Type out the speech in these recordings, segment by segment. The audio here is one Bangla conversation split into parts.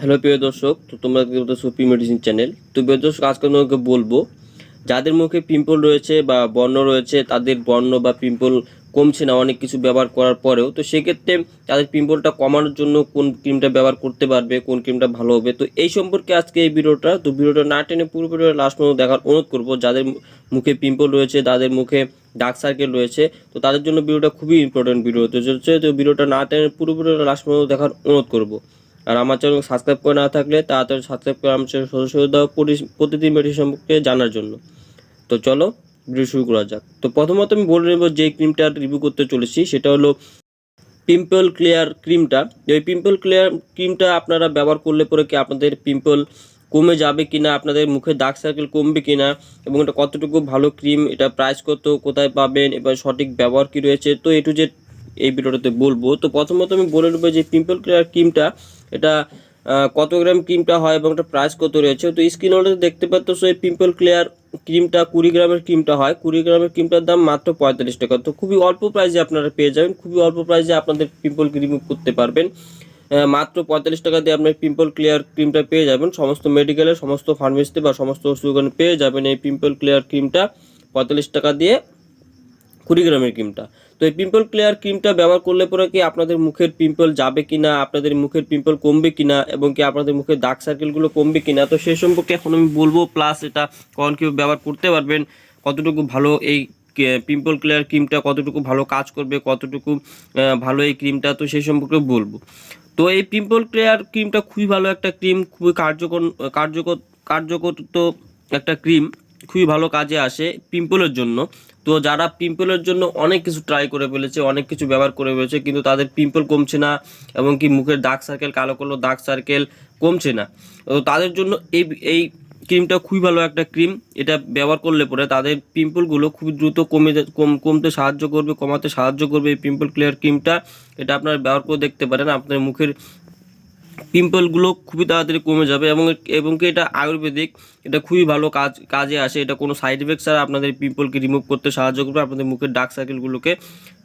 হ্যালো প্রিয় দর্শক, তো তোমরা দেখতে সুপি মেডিসিন চ্যানেল। তো প্রিয় দর্শক, আজকে তোমাকে বলব, যাদের মুখে পিম্পল রয়েছে বা বর্ণ রয়েছে, তাদের বর্ণ বা পিম্পল কমছে না, অনেক কিছু ব্যবহার করার পরেও, তো সেক্ষেত্রে তাদের পিম্পলটা কমানোর জন্য কোন ক্রিমটা ব্যবহার করতে পারবে, কোন ক্রিমটা ভালো হবে, তো এই সম্পর্কে আজকে এই ভিডিওটা, তো ভিডিওটা না টেনে পুরোপুরি লাস্ট পর্যন্ত দেখার অনুরোধ করব, যাদের মুখে পিম্পল রয়েছে, তাদের মুখে ডার্ক সার্কেল রয়েছে, তো তাদের জন্য ভিডিওটা খুবই ইম্পর্টেন্ট ভিডিও তো ভিডিওটা না টেনে পুরোপুরি লাস্ট পর্যন্ত দেখার অনুরোধ করব। আর আমার চ্যানেল সাবস্ক্রাইব করে না থাকলে তাড়াতাড়ি সাবস্ক্রাইব করে আমার চ্যানেল সদস্য হয়ে দাও প্রতিদিন মেডিসিন সম্পর্কে জানার জন্য। তো চলো ভিডিও শুরু করা যাক। তো প্রথমত আমি বলে নেব যে ক্রিমটা রিভিউ করতে চলেছি, সেটা হলো পিম্পল ক্লিয়ার ক্রিমটা এই পিম্পল ক্লিয়ার ক্রিমটা আপনারা ব্যবহার করলে পরে কি আপনাদের পিম্পল কমে যাবে কিনা, আপনাদের মুখে দাগ সার্কেল কমবে কিনা, এবং এটা কতটুকু ভালো ক্রিম এটা প্রাইস কত, কোথায় পাবেন, এবার সঠিক ব্যবহার কি রয়েছে, তো এটু যে এই ভিডিওটাতে বলব। তো প্রথমত আমি বলে নেব যে পিম্পল ক্লিয়ার ক্রিমটা এটা কত গ্রাম ক্রিমটা হয় এবং এটা প্রাইস কত রয়েছে? তো স্ক্রিন অলরেডি দেখতে পাচ্ছ এই পিম্পল ক্লিয়ার ক্রিমটা কুড়ি গ্রামের ক্রিমটা হয়। কুড়ি গ্রামের ক্রিমটার দাম মাত্র পঁয়তাল্লিশ টাকা। তো খুবই অল্প প্রাইসে আপনারা পেয়ে যাবেন, খুবই অল্প প্রাইসে আপনাদের পিম্পলকে রিমুভ করতে পারবেন। মাত্র পঁয়তাল্লিশ টাকা দিয়ে আপনার পিম্পল ক্লিয়ার ক্রিমটা পেয়ে যাবেন। সমস্ত মেডিকেলের সমস্ত ফার্মেসিতে বা সমস্ত ওষুধ পেয়ে যাবেন এই পিম্পল ক্লিয়ার ক্রিমটা পঁয়তাল্লিশ টাকা দিয়ে কুড়ি গ্রামের ক্রিমটা। তো এই পিম্পল ক্লিয়ার ক্রিমটা ব্যবহার করলে পরে কি আপনাদের মুখের পিম্পল যাবে কিনা, আপনাদের মুখের পিম্পল কমবে কিনা এবং কি আপনাদের মুখের দাগ সার্কেলগুলো কমবে কিনা, তো সেই সম্পর্কে এখন আমি বলব প্লাস এটা কখন কেউ ব্যবহার করতে পারবেন, কতটুকু ভালো এই পিম্পল ক্লিয়ার ক্রিমটা কতটুকু ভালো কাজ করবে, কতটুকু ভালো এই ক্রিমটা, তো সেই সম্পর্কে বলব। তো এই পিম্পল ক্লিয়ার ক্রিমটা খুবই ভালো একটা ক্রিম, খুবই কার্যকর কার্যকর কার্যকর একটা ক্রিম। খুবই ভালো কাজে আসে পিম্পলের জন্য। তো যারা পিম্পলের জন্য অনেক কিছু ট্রাই করে ফেলেছে, অনেক কিছু ব্যবহার করে ফেলেছে, কিন্তু তাদের পিম্পল কমছে না এবং কি মুখের দাগ সার্কেল কালো কালো দাগ সার্কেল কমছে না। তো তাদের জন্য এই এই ক্রিমটা খুবই ভালো একটা ক্রিম এটা ব্যবহার করলে পরে তাদের পিম্পলগুলো খুব দ্রুত কমে কম, কমতে সাহায্য করবে, কমাতে সাহায্য করবে এই পিম্পল ক্লিয়ার ক্রিমটা এটা আপনারা ব্যবহার করে দেখতে পারেন, আপনার মুখের পিম্পলগুলো খুবই তাড়াতাড়ি কমে যাবে এবং এবং কি এটা আয়ুর্বেদিক, এটা খুবই ভালো কাজ, কাজে আসে। এটা কোনো সাইড এফেক্ট ছাড়া আপনাদের পিম্পলকে রিমুভ করতে সাহায্য করবে, আপনাদের মুখের ডার্ক সার্কেলগুলোকে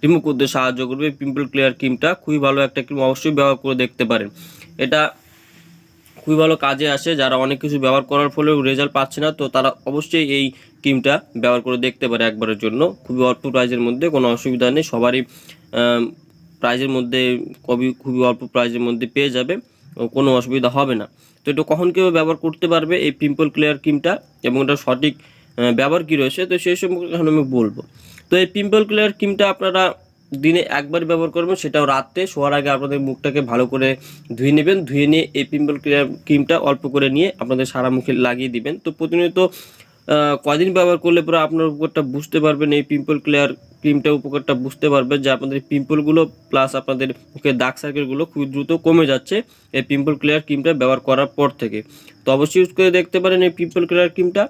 রিমুভ করতে সাহায্য করবে। পিম্পল ক্লিয়ার ক্রিমটা খুবই ভালো একটা ক্রিম অবশ্যই ব্যবহার করে দেখতে পারেন। এটা খুবই ভালো কাজে আসে, যারা অনেক কিছু ব্যবহার করার ফলেও রেজাল্ট পাচ্ছে না, তো তারা অবশ্যই এই ক্রিমটা ব্যবহার করে দেখতে পারে একবারের জন্য। খুবই অল্প প্রাইজের মধ্যে, কোনো অসুবিধা নেই, সবারই প্রাইজের মধ্যে খুবই খুবই অল্প প্রাইজের মধ্যে পেয়ে যাবে। কোনো অসুবিধা হবে না। তো এটা কখন কেউ ব্যবহার করতে পারবে এই পিম্পল ক্লিয়ার ক্রিমটা এবং এটা সঠিক ব্যবহার কী রয়েছে? তো সেই সম্পর্কে এখন আমি বলব। তো এই পিম্পল ক্লিয়ার ক্রিমটা আপনারা দিনে একবার ব্যবহার করবেন, সেটাও রাত্রে শোয়ার আগে আপনাদের মুখটাকে ভালো করে ধুয়ে নেবেন, ধুয়ে নিয়ে এই পিম্পল ক্রিমটা অল্প করে নিয়ে আপনাদের সারা মুখে লাগিয়ে দিবেন। তো প্রতিনিয়ত কদিন ব্যবহার করলে পরে আপনার উপকারটা বুঝতে পারবেন, এই পিম্পল ক্লিয়ার ক্রিমটা উপকারটা বুঝতে পারবেন, যে আপনাদের পিম্পলগুলো প্লাস আপনাদের মুখের দাগ সার্কেলগুলো খুব দ্রুত কমে যাচ্ছে এই পিম্পল ক্লিয়ার ক্রিমটা ব্যবহার করার পর থেকে। তো অবশ্যই ইউজ করে দেখতে পারেন এই পিম্পল ক্লিয়ার ক্রিমটা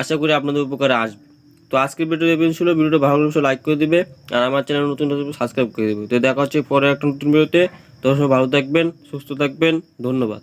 আশা করি আপনাদের উপকারে আসবে। তো আজকের ভিডিও এবার ছিল। ভিডিওটা ভালো লাগলে লাইক করে দেবে আর আমার চ্যানেল নতুন সাবস্ক্রাইব করে দেবে। তো দেখা হচ্ছে পরে একটা নতুন ভিডিওতে তো। সব ভালো থাকবেন, সুস্থ থাকবেন, ধন্যবাদ।